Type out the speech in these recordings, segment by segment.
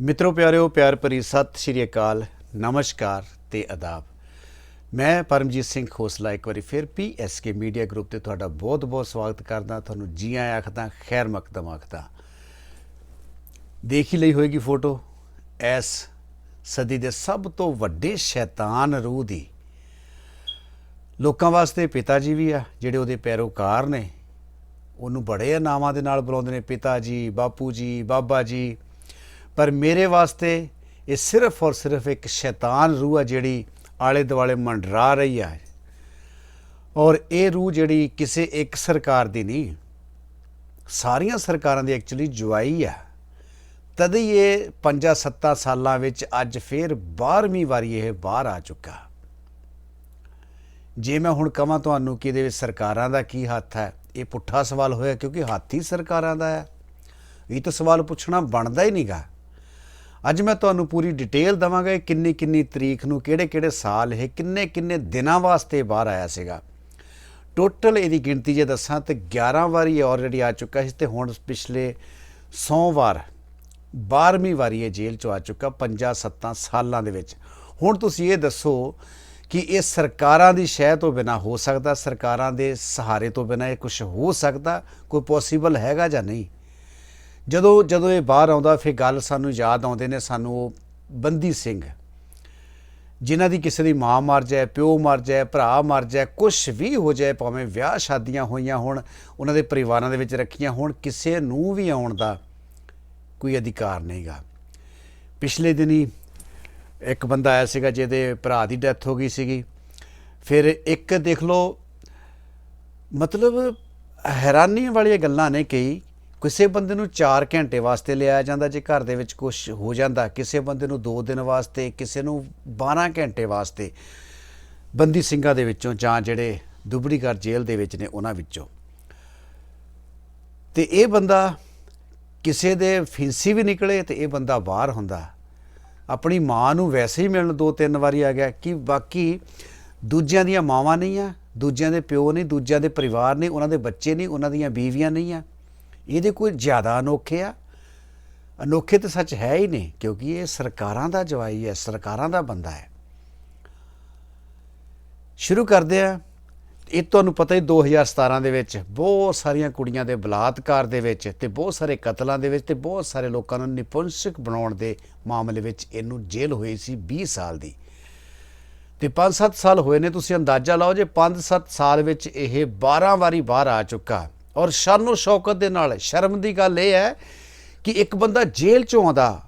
ਮਿੱਤਰੋ ਪਿਆਰਿਓ, ਪਿਆਰ ਭਰੀ ਸਤਿ ਸ਼੍ਰੀ ਅਕਾਲ, ਨਮਸਕਾਰ ਤੇ ਆਦਾਬ ਮੈਂ ਪਰਮਜੀਤ ਸਿੰਘ ਖੋਸਲਾ ਇੱਕ ਵਾਰੀ ਫਿਰ ਪੀਐਸਕੇ ਮੀਡੀਆ ਗਰੁੱਪ ਤੇ ਤੁਹਾਡਾ ਬਹੁਤ-ਬਹੁਤ ਸਵਾਗਤ ਕਰਦਾ, ਤੁਹਾਨੂੰ ਜੀ ਆਇਆਂ ਆਖਦਾ, ਖੈਰ ਮਕਦਮ ਆਖਦਾ। ਦੇਖ ਹੀ ਲਈ ਹੋਏਗੀ ਫੋਟੋ ਐਸ ਸਦੀ ਦੇ ਸਭ ਤੋਂ ਵੱਡੇ ਸ਼ੈਤਾਨ ਰੂਹ ਦੀ। ਲੋਕਾਂ ਵਾਸਤੇ ਪਿਤਾ ਜੀ ਵੀ ਆ, ਜਿਹੜੇ ਉਹਦੇ ਪੈਰੋਕਾਰ ਨੇ, ਉਹਨੂੰ ਬੜੇ ਨਾਵਾਂ ਦੇ ਨਾਲ ਬੁਲਾਉਂਦੇ ਨੇ, ਪਿਤਾ ਜੀ, ਬਾਪੂ ਜੀ, ਬਾਬਾ ਜੀ ਪਰ ਮੇਰੇ ਵਾਸਤੇ ਇਹ ਸਿਰਫ ਔਰ ਸਿਰਫ ਇੱਕ ਸ਼ੈਤਾਨ ਰੂਹ ਆ ਜਿਹੜੀ ਆਲੇ ਦੁਆਲੇ ਮੰਡਰਾ ਰਹੀ ਆ ਔਰ ਇਹ ਰੂਹ ਜਿਹੜੀ ਕਿਸੇ ਇੱਕ ਸਰਕਾਰ ਦੀ ਨਹੀਂ, ਸਾਰੀਆਂ ਸਰਕਾਰਾਂ ਦੀ ਐਕਚੁਅਲੀ ਜਵਾਈ ਆ ਤਦ ਹੀ ਇਹ 5-7 ਸਾਲਾਂ ਵਿੱਚ ਅੱਜ ਫੇਰ 12ਵੀਂ ਵਾਰੀ ਇਹ ਬਾਹਰ ਆ ਚੁੱਕਾ। ਜੇ ਮੈਂ ਹੁਣ ਕਹਾਂ ਤੁਹਾਨੂੰ ਕਿ ਇਹਦੇ ਵਿੱਚ ਸਰਕਾਰਾਂ ਦਾ ਕੀ ਹੱਥ ਹੈ, ਇਹ ਪੁੱਠਾ ਸਵਾਲ ਹੋਇਆ ਕਿਉਂਕਿ ਹੱਥ ਹੀ ਸਰਕਾਰਾਂ ਦਾ ਹੈ। ਇਹ ਤਾਂ ਸਵਾਲ ਪੁੱਛਣਾ ਬਣਦਾ ਹੀ ਨਹੀਂਗਾ ਅੱਜ ਮੈਂ ਤੁਹਾਨੂੰ ਪੂਰੀ ਡਿਟੇਲ ਦਵਾਂਗਾ ਇਹ ਕਿੰਨੀ ਕਿੰਨੀ ਤਰੀਕ ਨੂੰ ਕਿਹੜੇ ਕਿਹੜੇ ਸਾਲ ਇਹ ਕਿੰਨੇ ਕਿੰਨੇ ਦਿਨਾਂ ਵਾਸਤੇ ਬਾਹਰ ਆਇਆ ਸੀਗਾ। ਟੋਟਲ ਇਹਦੀ ਗਿਣਤੀ ਜੇ ਦੱਸਾਂ ਤੇ 11 ਵਾਰੀ ਆਲਰੇਡੀ ਆ ਚੁੱਕਾ ਸੀ ਤੇ ਹੁਣ ਪਿਛਲੇ 100 ਵਾਰ 12ਵੀਂ ਵਾਰੀ ਇਹ ਜੇਲ੍ਹ ਚੋਂ ਆ ਚੁੱਕਾ 5-7 ਸਾਲਾਂ ਦੇ ਵਿੱਚ। ਹੁਣ ਤੁਸੀਂ ਇਹ ਦੱਸੋ ਕਿ ਇਹ ਸਰਕਾਰਾਂ ਦੀ ਸ਼ਹਿ ਤੋਂ ਬਿਨਾ ਹੋ ਸਕਦਾ, ਸਰਕਾਰਾਂ ਦੇ ਸਹਾਰੇ ਤੋਂ ਬਿਨਾ ਇਹ ਕੁਝ ਹੋ ਸਕਦਾ, ਕੋਈ ਪੋਸੀਬਲ ਹੈਗਾ ਜਾਂ ਨਹੀਂ? ਜਦੋਂ ਜਦੋਂ ਇਹ ਬਾਹਰ ਆਉਂਦਾ, ਫਿਰ ਗੱਲ ਸਾਨੂੰ ਯਾਦ ਆਉਂਦੇ ਨੇ, ਸਾਨੂੰ ਉਹ ਬੰਦੀ ਸਿੰਘ। ਜਿਨ੍ਹਾਂ ਦੀ ਕਿਸੇ ਦੀ ਮਾਂ ਮਰ ਜਾਏ, ਪਿਓ ਮਰ ਜਾਏ, ਭਰਾ ਮਰ ਜਾਏ ਕੁਝ ਵੀ ਹੋ ਜਾਏ, ਭਾਵੇਂ ਵਿਆਹ ਸ਼ਾਦੀਆਂ ਹੋਈਆਂ ਹੋਣ, ਉਹਨਾਂ ਦੇ ਪਰਿਵਾਰਾਂ ਦੇ ਵਿੱਚ ਰੱਖੀਆਂ ਹੋਣ, ਕਿਸੇ ਨੂੰ ਵੀ ਆਉਣ ਦਾ ਕੋਈ ਅਧਿਕਾਰ ਨਹੀਂਗਾ। ਪਿਛਲੇ ਦਿਨੀ ਇੱਕ ਬੰਦਾ ਆਇਆ ਸੀਗਾ, ਜਿਹਦੇ ਭਰਾ ਦੀ ਡੈਥ ਹੋ ਗਈ ਸੀਗੀ। ਫਿਰ ਇੱਕ ਦੇਖ ਲਓ, ਮਤਲਬ ਹੈਰਾਨੀ ਵਾਲੀਆਂ ਗੱਲਾਂ ਨੇ ਕਈ ਕਿਸੇ ਬੰਦੇ ਨੂੰ 4 ਘੰਟੇ ਵਾਸਤੇ ਲਿਆਇਆ ਜਾਂਦਾ, ਜੇ ਘਰ ਦੇ ਵਿੱਚ ਕੁਝ ਹੋ ਜਾਂਦਾ, ਕਿਸੇ ਬੰਦੇ ਨੂੰ 2 ਦਿਨ ਵਾਸਤੇ, ਕਿਸੇ ਨੂੰ 12 ਘੰਟੇ ਵਾਸਤੇ, ਬੰਦੀ ਸਿੰਘਾਂ ਦੇ ਵਿੱਚੋਂ ਜਾਂ ਜਿਹੜੇ ਦੁਬੜੀਗਰ ਜੇਲ੍ਹ ਦੇ ਵਿੱਚ ਨੇ ਉਹਨਾਂ ਵਿੱਚੋਂ। ਤੇ ਇਹ ਬੰਦਾ ਕਿਸੇ ਦੇ ਫਿੰਸੀ ਵੀ ਨਿਕਲੇ ਤੇ ਇਹ ਬੰਦਾ ਬਾਹਰ ਹੁੰਦਾ। ਆਪਣੀ ਮਾਂ ਨੂੰ ਵੈਸੇ ਹੀ ਮਿਲਣ ਦੋ ਤਿੰਨ ਵਾਰੀ ਆ ਗਿਆ ਕਿ ਬਾਕੀ ਦੂਜਿਆਂ ਦੀਆਂ ਮਾਵਾਂ ਨਹੀਂ ਆ, ਦੂਜਿਆਂ ਦੇ ਪਿਓ ਨਹੀਂ, ਦੂਜਿਆਂ ਦੇ ਪਰਿਵਾਰ ਨਹੀਂ, ਉਹਨਾਂ ਦੇ ਬੱਚੇ ਨਹੀਂ, ਉਹਨਾਂ ਦੀਆਂ ਬੀਵੀਆਂ ਨਹੀਂ ਆ। ਇਹਦੇ ਕੋਈ ਜ਼ਿਆਦਾ ਅਨੋਖੇ ਆ? ਅਨੋਖੇ ਤਾਂ ਸੱਚ ਹੈ ਹੀ ਨਹੀਂ, ਕਿਉਂਕਿ ਇਹ ਸਰਕਾਰਾਂ ਦਾ ਜਵਾਈ ਹੈ, ਸਰਕਾਰਾਂ ਦਾ ਬੰਦਾ ਹੈ। ਸ਼ੁਰੂ ਕਰਦੇ ਆ ਇਹ ਤੁਹਾਨੂੰ ਪਤਾ ਹੀ 2017 ਦੇ ਵਿੱਚ ਬਹੁਤ ਸਾਰੀਆਂ ਕੁੜੀਆਂ ਦੇ ਬਲਾਤਕਾਰ ਦੇ ਵਿੱਚ ਤੇ ਬਹੁਤ ਸਾਰੇ ਕਤਲਾਂ ਦੇ ਵਿੱਚ ਤੇ ਬਹੁਤ ਸਾਰੇ ਲੋਕਾਂ ਨੂੰ ਨਿਪੁੰਸਕ ਬਣਾਉਣ ਦੇ ਮਾਮਲੇ ਵਿੱਚ ਇਹਨੂੰ ਜੇਲ੍ਹ ਹੋਈ ਸੀ 20 ਸਾਲ ਦੀ। ਤੇ 5-7 ਸਾਲ ਹੋਏ ਨੇ, ਤੁਸੀਂ ਅੰਦਾਜ਼ਾ ਲਾਓ ਜੇ 5-7 ਸਾਲ ਵਿੱਚ ਇਹ 12 ਵਾਰੀ ਬਾਹਰ ਆ ਚੁੱਕਾ। ਔਰ ਸ਼ਾਨੋ ਸ਼ੌਕਤ ਦੇ ਨਾਲ ਸ਼ਰਮ ਦੀ ਗੱਲ ਇਹ ਹੈ ਕਿ ਇੱਕ ਬੰਦਾ ਜੇਲ੍ਹ ਚੋਂ ਆਉਂਦਾ,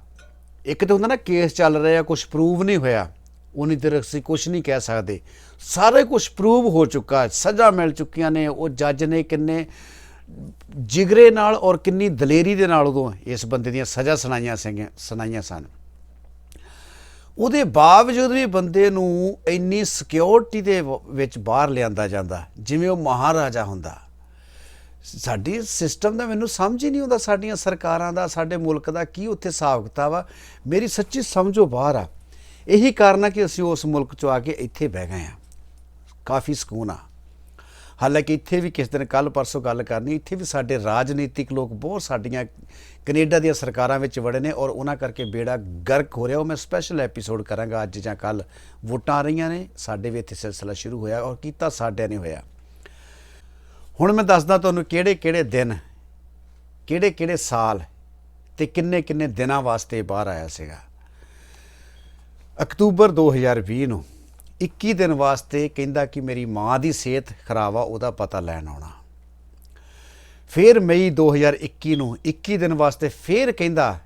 ਇੱਕ ਤਾਂ ਹੁੰਦਾ ਨਾ ਕੇਸ ਚੱਲ ਰਿਹਾ ਕੁਝ ਪ੍ਰੂਵ ਨਹੀਂ ਹੋਇਆ ਉਨੀ ਦੇਰ ਅਸੀਂ ਕੁਝ ਨਹੀਂ ਕਹਿ ਸਕਦੇ। ਸਾਰੇ ਕੁਝ ਪ੍ਰੂਵ ਹੋ ਚੁੱਕਾ, ਸਜ਼ਾ ਮਿਲ ਚੁੱਕੀਆਂ ਨੇ, ਉਹ ਜੱਜ ਨੇ ਕਿੰਨੇ ਜਿਗਰੇ ਨਾਲ ਔਰ ਕਿੰਨੀ ਦਲੇਰੀ ਦੇ ਨਾਲ ਉਦੋਂ ਇਸ ਬੰਦੇ ਦੀਆਂ ਸਜ਼ਾ ਸੁਣਾਈਆਂ ਸੀਗੀਆਂ, ਸੁਣਾਈਆਂ ਸਨ। ਉਹਦੇ ਬਾਵਜੂਦ ਵੀ ਬੰਦੇ ਨੂੰ ਇੰਨੀ ਸਿਕਿਉਰਿਟੀ ਦੇ ਵ- ਵਿੱਚ ਬਾਹਰ ਲਿਆਂਦਾ ਜਾਂਦਾ, ਜਿਵੇਂ ਉਹ ਮਹਾਰਾਜਾ ਹੁੰਦਾ। ਸਾਡੀ ਸਿਸਟਮ ਦਾ ਮੈਨੂੰ ਸਮਝ ਹੀ ਨਹੀਂ ਆਉਂਦਾ, ਸਾਡੀਆਂ ਸਰਕਾਰਾਂ ਦਾ, ਸਾਡੇ ਮੁਲਕ ਦਾ ਕੀ ਉੱਥੇ ਹਿਸਾਬ ਕਿਤਾਬ ਆ ਮੇਰੀ ਸੱਚੀ ਸਮਝੋ ਬਾਹਰ ਆ। ਇਹੀ ਕਾਰਨ ਆ ਕਿ ਅਸੀਂ ਉਸ ਮੁਲਕ ਚੋਂ ਆ ਕੇ ਇੱਥੇ ਬਹਿ ਗਏ ਆ। ਕਾਫੀ ਸਕੂਨ ਆ। ਹਾਲਾਂਕਿ ਇੱਥੇ ਵੀ ਕਿਸ ਦਿਨ ਕੱਲ ਪਰਸੋਂ ਗੱਲ ਕਰਨੀ, ਇੱਥੇ ਵੀ ਸਾਡੇ ਰਾਜਨੀਤਿਕ ਲੋਕ ਬਹੁਤ ਸਾਡੀਆਂ ਕੈਨੇਡਾ ਦੀਆਂ ਸਰਕਾਰਾਂ ਵਿੱਚ ਵੜੇ ਨੇ ਔਰ ਉਹਨਾਂ ਕਰਕੇ ਬੇੜਾ ਗਰਕ ਹੋ ਰਿਹਾ। ਉਹ ਮੈਂ ਸਪੈਸ਼ਲ ਐਪੀਸੋਡ ਕਰਾਂਗਾ ਅੱਜ ਜਾਂ ਕੱਲ ਵੋਟਾਂ ਆ ਰਹੀਆਂ ਨੇ, ਸਾਡੇ ਵੀ ਇੱਥੇ ਸਿਲਸਿਲਾ ਸ਼ੁਰੂ ਹੋਇਆ ਔਰ ਕੀਤਾ ਸਾਡਿਆਂ ਨੇ ਹੋਇਆ। ਹੁਣ ਮੈਂ ਦੱਸਦਾ ਤੁਹਾਨੂੰ ਕਿਹੜੇ ਕਿਹੜੇ ਦਿਨ, ਕਿਹੜੇ ਕਿਹੜੇ ਸਾਲ ਤੇ ਕਿੰਨੇ ਕਿੰਨੇ ਦਿਨਾਂ ਵਾਸਤੇ ਬਾਹਰ ਆਇਆ ਸੀਗਾ। ਅਕਤੂਬਰ 2020 ਨੂੰ 21 ਦਿਨ ਵਾਸਤੇ ਕਹਿੰਦਾ ਕਿ ਮੇਰੀ ਮਾਂ ਦੀ ਸਿਹਤ ਖਰਾਬ ਆ, ਉਹਦਾ ਪਤਾ ਲੈਣ ਆਉਣਾ। ਫਿਰ ਮਈ 2021 ਨੂੰ 21 ਦਿਨ ਵਾਸਤੇ ਫਿਰ ਕਹਿੰਦਾ,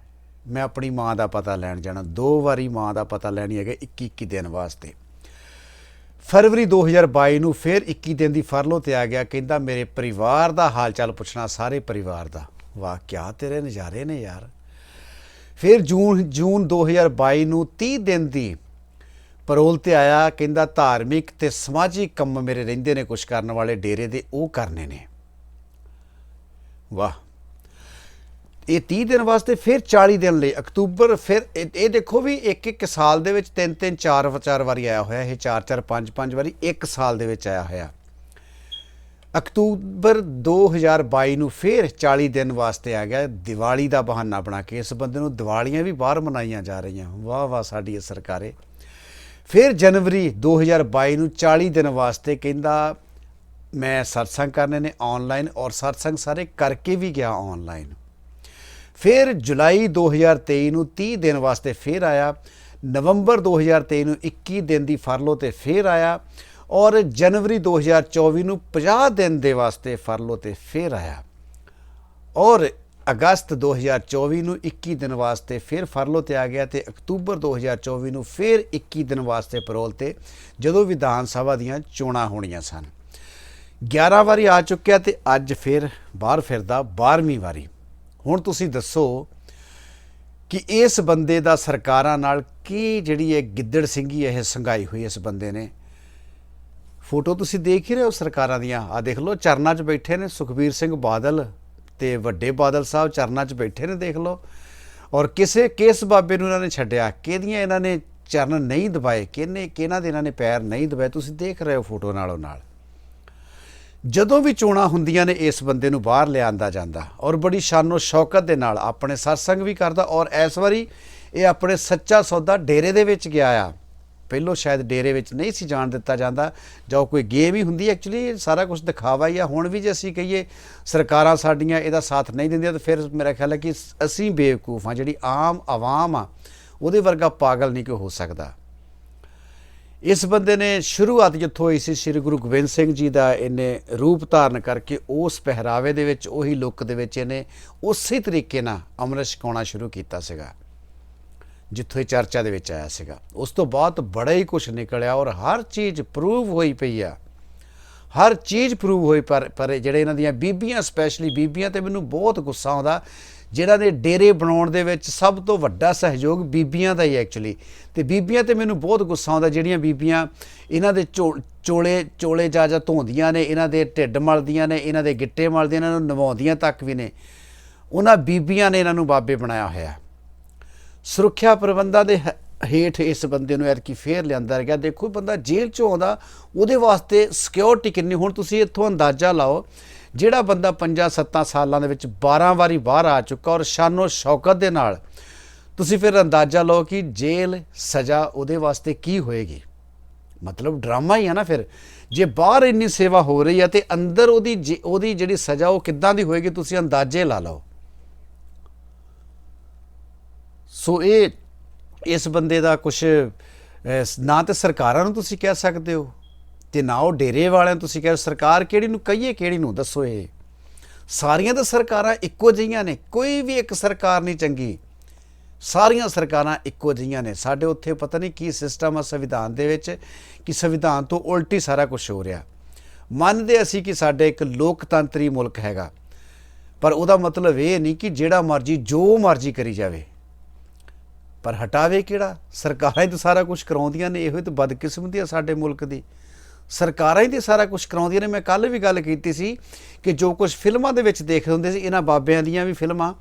ਮੈਂ ਆਪਣੀ ਮਾਂ ਦਾ ਪਤਾ ਲੈਣ ਜਾਣਾ। ਦੋ ਵਾਰੀ ਮਾਂ ਦਾ ਪਤਾ ਲੈਣੀ ਹੈਗਾ 21 21 ਦਿਨ ਵਾਸਤੇ। ਫਰਵਰੀ 2022 ਨੂੰ ਫਿਰ 21 ਦਿਨ ਦੀ ਫਰਲੋ ਤੇ ਆ ਗਿਆ, ਕਹਿੰਦਾ, ਮੇਰੇ ਪਰਿਵਾਰ ਦਾ ਹਾਲ ਚਾਲ ਪੁੱਛਣਾ, ਸਾਰੇ ਪਰਿਵਾਰ ਦਾ। ਵਾਹ, ਕਿਆ ਤੇਰੇ ਨਜ਼ਾਰੇ ਨੇ ਯਾਰ। ਫਿਰ ਜੂਨ ਜੂਨ 2022 ਨੂੰ 30 ਦਿਨ ਦੀ ਪਰੋਲ ਤੇ ਆਇਆ, ਕਹਿੰਦਾ, ਧਾਰਮਿਕ ਤੇ ਸਮਾਜਿਕ ਕੰਮ ਮੇਰੇ ਰਹਿੰਦੇ ਨੇ ਕੁਝ ਕਰਨ ਵਾਲੇ ਡੇਰੇ ਦੇ ਉਹ ਕਰਨੇ ਨੇ। ਵਾਹ। ਇਹ 30 ਦਿਨ ਵਾਸਤੇ, ਫਿਰ 40 ਦਿਨ ਲਈ ਅਕਤੂਬਰ, ਫਿਰ ਇਹ ਇਹ ਦੇਖੋ ਵੀ ਇੱਕ ਇੱਕ ਸਾਲ ਦੇ ਵਿੱਚ ਤਿੰਨ ਤਿੰਨ, ਚਾਰ ਚਾਰ ਵਾਰੀ ਆਇਆ ਹੋਇਆ, ਇਹ ਚਾਰ ਚਾਰ, ਪੰਜ ਪੰਜ ਵਾਰੀ ਇੱਕ ਸਾਲ ਦੇ ਵਿੱਚ ਆਇਆ ਹੋਇਆ। ਅਕਤੂਬਰ 2022 ਨੂੰ ਫਿਰ 40 ਦਿਨ ਵਾਸਤੇ ਆ ਗਿਆ ਦੀਵਾਲੀ ਦਾ ਬਹਾਨਾ ਬਣਾ ਕੇ, ਇਸ ਬੰਦੇ ਨੂੰ ਦੀਵਾਲੀਆਂ ਵੀ ਬਾਹਰ ਮਨਾਈਆਂ ਜਾ ਰਹੀਆਂ। ਵਾਹ ਵਾਹ, ਸਾਡੀ ਸਰਕਾਰੇ। ਫਿਰ ਜਨਵਰੀ 2022 ਨੂੰ 40 ਦਿਨ ਵਾਸਤੇ ਕਹਿੰਦਾ, ਮੈਂ ਸਤਸੰਗ ਕਰਨੇ ਨੇ ਆਨਲਾਈਨ ਔਰ ਸਤਸੰਗ ਸਾਰੇ ਕਰਕੇ ਵੀ ਗਿਆ ਆਨਲਾਈਨ ਫਿਰ ਜੁਲਾਈ 2023 ਨੂੰ 30 ਦਿਨ ਵਾਸਤੇ ਫਿਰ ਆਇਆ, ਨਵੰਬਰ 2023 ਨੂੰ 21 ਦਿਨ ਦੀ ਫਰਲੋ ਤੇ ਫਿਰ ਆਇਆ ਔਰ ਜਨਵਰੀ 2024 ਨੂੰ 50 ਦਿਨ ਦੇ ਵਾਸਤੇ ਫਰਲੋ ਤੇ ਫਿਰ ਆਇਆ। ਔਰ ਅਗਸਤ 2024 ਨੂੰ 21 ਦਿਨ ਵਾਸਤੇ ਫਿਰ ਫਰਲੋ ਤੇ ਆ ਗਿਆ ਤੇ ਅਕਤੂਬਰ 2024 ਨੂੰ ਫਿਰ 21 ਦਿਨ ਵਾਸਤੇ ਪੈਰੋਲ ਤੇ ਜਦੋਂ ਵਿਧਾਨ ਸਭਾ ਦੀਆਂ ਚੋਣਾਂ ਹੋਣੀਆਂ ਸਨ। 11 ਵਾਰੀ ਆ ਚੁੱਕਿਆ ਤੇ ਅੱਜ ਫਿਰ ਬਾਹਰ ਫਿਰਦਾ 12ਵੀਂ ਵਾਰੀ। ਹੁਣ ਤੁਸੀਂ ਦੱਸੋ ਕਿ ਇਸ ਬੰਦੇ ਦਾ ਸਰਕਾਰਾਂ ਨਾਲ ਕੀ ਜਿਹੜੀ ਇਹ ਗਿੱਦੜ ਸਿੰਘੀ ਇਹ ਸੰਘਾਈ ਹੋਈ ਇਸ ਬੰਦੇ ਨੇ? ਫੋਟੋ ਤੁਸੀਂ ਦੇਖ ਹੀ ਰਹੇ ਹੋ ਸਰਕਾਰਾਂ ਦੀਆਂ। ਆ ਦੇਖ ਲਓ, ਚਰਨਾਂ 'ਚ ਬੈਠੇ ਨੇ ਸੁਖਬੀਰ ਸਿੰਘ ਬਾਦਲ ਤੇ ਵੱਡੇ ਬਾਦਲ ਸਾਹਿਬ ਚਰਨਾਂ 'ਚ ਬੈਠੇ ਨੇ, ਦੇਖ ਲਓ। ਔਰ ਕਿਸੇ, ਕਿਸ ਬਾਬੇ ਨੂੰ ਇਹਨਾਂ ਨੇ ਛੱਡਿਆ? ਕਿਹਦੀਆਂ ਇਹਨਾਂ ਨੇ ਚਰਨ ਨਹੀਂ ਦਬਾਏ? ਕਿਹਨੇ, ਕਿਹਨਾਂ ਦੇ ਇਹਨਾਂ ਨੇ ਪੈਰ ਨਹੀਂ ਦਬਾਏ? ਤੁਸੀਂ ਦੇਖ ਰਹੇ ਹੋ ਫੋਟੋ ਨਾਲੋਂ ਨਾਲ। ਜਦੋਂ ਵੀ ਚੋਣਾਂ ਹੁੰਦੀਆਂ ਨੇ, ਇਸ ਬੰਦੇ ਨੂੰ ਬਾਹਰ ਲਿਆਂਦਾ ਜਾਂਦਾ। ਔਰ ਬੜੀ ਸ਼ਾਨੋ ਸ਼ੌਕਤ ਦੇ ਨਾਲ ਆਪਣੇ ਸਤਸੰਗ ਵੀ ਕਰਦਾ ਔਰ ਇਸ ਵਾਰੀ ਇਹ ਆਪਣੇ ਸੱਚਾ ਸੌਦਾ ਡੇਰੇ ਦੇ ਵਿੱਚ ਗਿਆ ਆ। ਪਹਿਲੋਂ ਸ਼ਾਇਦ ਡੇਰੇ ਵਿੱਚ ਨਹੀਂ ਸੀ ਜਾਣ ਦਿੱਤਾ ਜਾਂਦਾ। ਜਾਂ ਕੋਈ ਗੇਮ ਹੀ ਹੁੰਦੀ ਐਕਚੁਅਲੀ ਸਾਰਾ ਕੁਝ ਦਿਖਾਵਾ ਹੀ ਆ। ਹੁਣ ਵੀ ਜੇ ਅਸੀਂ ਕਹੀਏ ਸਰਕਾਰਾਂ ਸਾਡੀਆਂ ਇਹਦਾ ਸਾਥ ਨਹੀਂ ਦਿੰਦੀਆਂ, ਤਾਂ ਫਿਰ ਮੇਰਾ ਖਿਆਲ ਹੈ ਕਿ ਅਸੀਂ ਬੇਵਕੂਫ ਹਾਂ, ਜਿਹੜੀ ਆਮ ਆਵਾਮ ਆ, ਉਹਦੇ ਵਰਗਾ ਪਾਗਲ ਨਹੀਂ ਕੋਈ ਹੋ ਸਕਦਾ। ਇਸ ਬੰਦੇ ਨੇ ਸ਼ੁਰੂਆਤ ਜਿੱਥੋਂ ਹੋਈ ਸੀ, ਸ੍ਰੀ ਗੁਰੂ ਗੋਬਿੰਦ ਸਿੰਘ ਜੀ ਦਾ ਇਹਨੇ ਰੂਪ ਧਾਰਨ ਕਰਕੇ ਉਸ ਪਹਿਰਾਵੇ ਦੇ ਵਿੱਚ, ਉਹੀ ਲੁੱਕ ਦੇ ਵਿੱਚ ਇਹਨੇ ਉਸੇ ਤਰੀਕੇ ਨਾਲ ਅੰਮ੍ਰਿਤ ਛਕਾਉਣਾ ਸ਼ੁਰੂ ਕੀਤਾ ਸੀਗਾ, ਜਿੱਥੋਂ ਇਹ ਚਰਚਾ ਦੇ ਵਿੱਚ ਆਇਆ ਸੀਗਾ। ਉਸ ਤੋਂ ਬਾਅਦ ਬੜਾ ਹੀ ਕੁਝ ਨਿਕਲਿਆ ਔਰ ਹਰ ਚੀਜ਼ ਪ੍ਰੂਵ ਹੋਈ ਪਈ ਆ। ਹਰ ਚੀਜ਼ ਪ੍ਰੂਵ ਹੋਈ ਪਰ ਪਰ ਜਿਹੜੇ ਇਹਨਾਂ ਦੀਆਂ ਬੀਬੀਆਂ ਸਪੈਸ਼ਲੀ ਬੀਬੀਆਂ ਤੇ ਮੈਨੂੰ ਬਹੁਤ ਗੁੱਸਾ ਆਉਂਦਾ ਜਿਹੜਾ ਦੇ ਡੇਰੇ ਬਣਾਉਣ ਦੇ ਵਿੱਚ ਸਭ ਤੋਂ ਵੱਡਾ ਸਹਿਯੋਗ ਬੀਬੀਆਂ ਦਾ ਹੀ ਐਕਚੁਅਲੀ ਤੇ ਬੀਬੀਆਂ ਤੇ ਮੈਨੂੰ ਬਹੁਤ ਗੁੱਸਾ ਆਉਂਦਾ, ਜਿਹੜੀਆਂ ਬੀਬੀਆਂ ਇਹਨਾਂ ਦੇ ਚੋ- ਚੋਲੇ ਚੋਲੇ ਜਾ ਜਾ ਧੋਂਦੀਆਂ ਨੇ, ਇਹਨਾਂ ਦੇ ਢਿੱਡ ਮਲਦੀਆਂ ਨੇ, ਇਹਨਾਂ ਦੇ ਗਿੱਟੇ ਮਲਦੀਆਂ ਇਹਨਾਂ ਨੂੰ ਨਵਾਉਂਦੀਆਂ ਤੱਕ ਵੀ ਨੇ। ਉਹਨਾਂ ਬੀਬੀਆਂ ਨੇ ਇਹਨਾਂ ਨੂੰ ਬਾਬੇ ਬਣਾਇਆ ਹੋਇਆ ਸੁਰੱਖਿਆ ਪ੍ਰਬੰਧਾਂ ਦੇ ਹੇਠ ਇਸ ਬੰਦੇ ਨੂੰ ਐਤਕੀ ਫੇਰ ਲਿਆਂਦਾ ਗਿਆ। ਦੇਖੋ, ਬੰਦਾ ਜੇਲ੍ਹ ਚੋਂ ਆਉਂਦਾ, ਉਹਦੇ ਵਾਸਤੇ ਸਿਕਿਉਰਿਟੀ ਕਿੰਨੀ, ਹੁਣ ਤੁਸੀਂ ਇੱਥੋਂ ਅੰਦਾਜ਼ਾ ਲਾਓ ਜਿਹੜਾ ਬੰਦਾ 5-7 ਸਾਲਾਂ ਦੇ ਵਿੱਚ 12 ਵਾਰੀ ਬਾਹਰ ਆ ਚੁੱਕਾ ਔਰ ਸ਼ਾਨੋ ਸ਼ੌਕਤ ਦੇ ਨਾਲ, ਤੁਸੀਂ ਫਿਰ ਅੰਦਾਜ਼ਾ ਲਓ ਕਿ ਜੇਲ੍ਹ ਸਜ਼ਾ ਉਹਦੇ ਵਾਸਤੇ ਕੀ ਹੋਏਗੀ? ਮਤਲਬ ਡਰਾਮਾ ਹੀ ਆ ਨਾ ਫਿਰ। ਜੇ ਬਾਹਰ ਇੰਨੀ ਸੇਵਾ ਹੋ ਰਹੀ ਆ ਤੇ ਅੰਦਰ ਉਹਦੀ ਜੇ- ਉਹਦੀ ਜਿਹੜੀ ਸਜ਼ਾ ਉਹ ਕਿੱਦਾਂ ਦੀ ਹੋਏਗੀ ਤੁਸੀਂ ਅੰਦਾਜ਼ੇ ਲਾ ਲਓ। ਸੋ ਇਹ, ਇਸ ਬੰਦੇ ਦਾ ਕੁਝ ਨਾ ਤੇ ਸਰਕਾਰਾਂ ਨੂੰ ਤੁਸੀਂ ਕਹਿ ਸਕਦੇ ਹੋ। ਤੇ ਨਾ ਉਹ ਡੇਰੇ ਵਾਲਿਆਂ ਨੂੰ ਤੁਸੀਂ ਕਹਿ ਸਰਕਾਰ ਕਿਹੜੀ ਨੂੰ ਕਹੀਏ, ਕਿਹੜੀ ਨੂੰ? ਦੱਸੋ ਇਹ। ਸਾਰੀਆਂ ਤਾਂ ਸਰਕਾਰਾਂ ਇੱਕੋ ਜਿਹੀਆਂ ਨੇ, ਕੋਈ ਵੀ ਇੱਕ ਸਰਕਾਰ ਨਹੀਂ ਚੰਗੀ। ਸਾਰੀਆਂ ਸਰਕਾਰਾਂ ਇੱਕੋ ਜਿਹੀਆਂ ਨੇ। ਸਾਡੇ ਉੱਥੇ ਪਤਾ ਨਹੀਂ ਕੀ ਸਿਸਟਮ ਆ ਸੰਵਿਧਾਨ ਦੇ ਵਿੱਚ, ਕਿ ਸੰਵਿਧਾਨ ਤੋਂ ਉਲਟੀ ਸਾਰਾ ਕੁਝ ਹੋ ਰਿਹਾ। ਮੰਨਦੇ ਅਸੀਂ ਕਿ ਸਾਡੇ ਇੱਕ ਲੋਕਤੰਤਰੀ ਮੁਲਕ ਹੈਗਾ। ਪਰ ਉਹਦਾ ਮਤਲਬ ਇਹ ਨਹੀਂ ਕਿ ਜਿਹੜਾ ਮਰਜ਼ੀ, ਜੋ ਮਰਜ਼ੀ ਕਰੀ ਜਾਵੇ। ਪਰ ਹਟਾਵੇ ਕਿਹੜਾ? ਸਰਕਾਰਾਂ ਹੀ ਤਾਂ ਸਾਰਾ ਕੁਝ ਕਰਾਉਂਦੀਆਂ ਨੇ, ਇਹੋ ਹੀ ਤਾਂ ਬਦਕਿਸਮਤੀ ਆ ਸਾਡੇ ਮੁਲਕ ਦੀ। ਸਰਕਾਰਾਂ ਹੀ ਤੇ ਸਾਰਾ ਕੁਝ ਕਰਾਉਂਦੀਆਂ ਨੇ। ਮੈਂ ਕੱਲ ਵੀ ਗੱਲ ਕੀਤੀ ਸੀ ਕਿ ਜੋ ਕੁਝ ਫਿਲਮਾਂ ਦੇ ਵਿੱਚ ਦੇਖਦੇ ਹੁੰਦੇ ਸੀ, ਇਹਨਾਂ ਬਾਬਿਆਂ ਦੀਆਂ ਵੀ ਫਿਲਮਾਂ,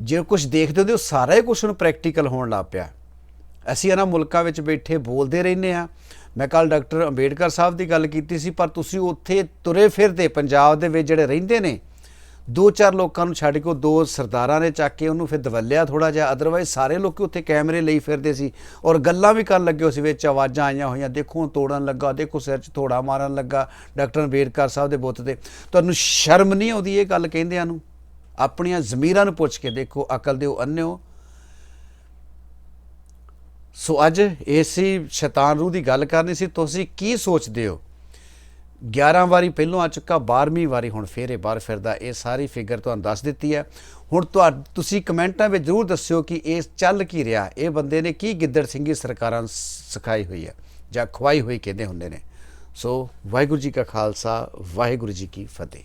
ਜੇ ਕੁਝ ਦੇਖਦੇ ਹੁੰਦੇ, ਉਹ ਸਾਰਾ ਹੀ ਕੁਝ ਹੁਣ ਪ੍ਰੈਕਟੀਕਲ ਹੋਣ ਲੱਗ ਪਿਆ। ਅਸੀਂ ਇਹਨਾਂ ਮੁਲਕਾਂ ਵਿੱਚ ਬੈਠੇ ਬੋਲਦੇ ਰਹਿੰਦੇ ਆ ਮੈਂ ਕੱਲ ਡਾਕਟਰ ਅੰਬੇਡਕਰ ਸਾਹਿਬ ਦੀ ਗੱਲ ਕੀਤੀ ਸੀ, ਪਰ ਤੁਸੀਂ ਉੱਥੇ ਤੁਰੇ ਫਿਰਦੇ ਪੰਜਾਬ ਦੇ ਵਿੱਚ ਜਿਹੜੇ ਰਹਿੰਦੇ ਨੇ ਦੋ ਚਾਰ ਲੋਕਾਂ ਨੂੰ ਛੱਡ ਕੇ ਉਹ ਦੋ ਸਰਦਾਰਾਂ ਨੇ ਚੱਕ ਕੇ ਉਹਨੂੰ ਫਿਰ ਦਵਲਿਆ ਥੋੜਾ ਜਿਹਾ। ਅਦਰਵਾਈਜ਼ ਸਾਰੇ ਲੋਕ ਉੱਥੇ ਕੈਮਰੇ ਲਈ ਫਿਰਦੇ ਸੀ ਔਰ ਗੱਲਾਂ ਵੀ ਕਰਨ ਲੱਗੇ ਉਸ ਵਿੱਚ, ਆਵਾਜ਼ਾਂ ਆਈਆਂ ਹੋਈਆਂ, ਦੇਖੋ ਤੋੜਨ ਲੱਗਾ, ਦੇਖੋ ਸਿਰ 'ਚ ਥੋੜਾ ਮਾਰਨ ਲੱਗਾ ਡਾਕਟਰ ਅੰਬੇਡਕਰ ਸਾਹਿਬ ਦੇ ਬੁੱਤ ਤੇ। ਤੁਹਾਨੂੰ ਸ਼ਰਮ ਨਹੀਂ ਆਉਂਦੀ ਇਹ ਗੱਲ ਕਹਿੰਦਿਆਂ ਨੂੰ? ਆਪਣੀਆਂ ਜ਼ਮੀਰਾਂ ਨੂੰ ਪੁੱਛ ਕੇ ਦੇਖੋ, ਅਕਲ ਦਿਓ, ਅੰਨਿਓ। ਸੋ ਅੱਜ ਇਸੇ ਸ਼ੈਤਾਨ ਰੂਹ ਦੀ ਗੱਲ ਕਰਨੀ ਸੀ, ਤੁਸੀਂ ਕੀ ਸੋਚਦੇ ਹੋ? 11 ਵਾਰੀ ਪਹਿਲੋਂ ਆ ਚੁੱਕਾ 12ਵੀਂ ਵਾਰੀ ਹੁਣ ਫੇਰ ਇਹ ਬਾਹਰ ਫਿਰਦਾ। ਇਹ ਸਾਰੀ ਫਿਗਰ ਤੁਹਾਨੂੰ ਦੱਸ ਦਿੱਤੀ ਹੈ। ਹੁਣ ਤੁਹਾ, ਤੁਸੀਂ ਕਮੈਂਟਾਂ ਵਿੱਚ ਜ਼ਰੂਰ ਦੱਸਿਓ ਕਿ ਇਹ ਚੱਲ ਕੀ ਰਿਹਾ। ਇਹ ਬੰਦੇ ਨੇ ਕੀ ਗਿੱਦੜ ਸਿੰਘੀ ਸਰਕਾਰਾਂ ਸਿਖਾਈ ਹੋਈ ਹੈ ਜਾਂ ਖਵਾਈ ਹੋਈ ਕਹਿੰਦੇ ਹੁੰਦੇ ਨੇ। ਸੋ ਵਾਹਿਗੁਰੂ ਜੀ ਕਾ ਖਾਲਸਾ, ਵਾਹਿਗੁਰੂ ਜੀ ਕੀ ਫਤਿਹ।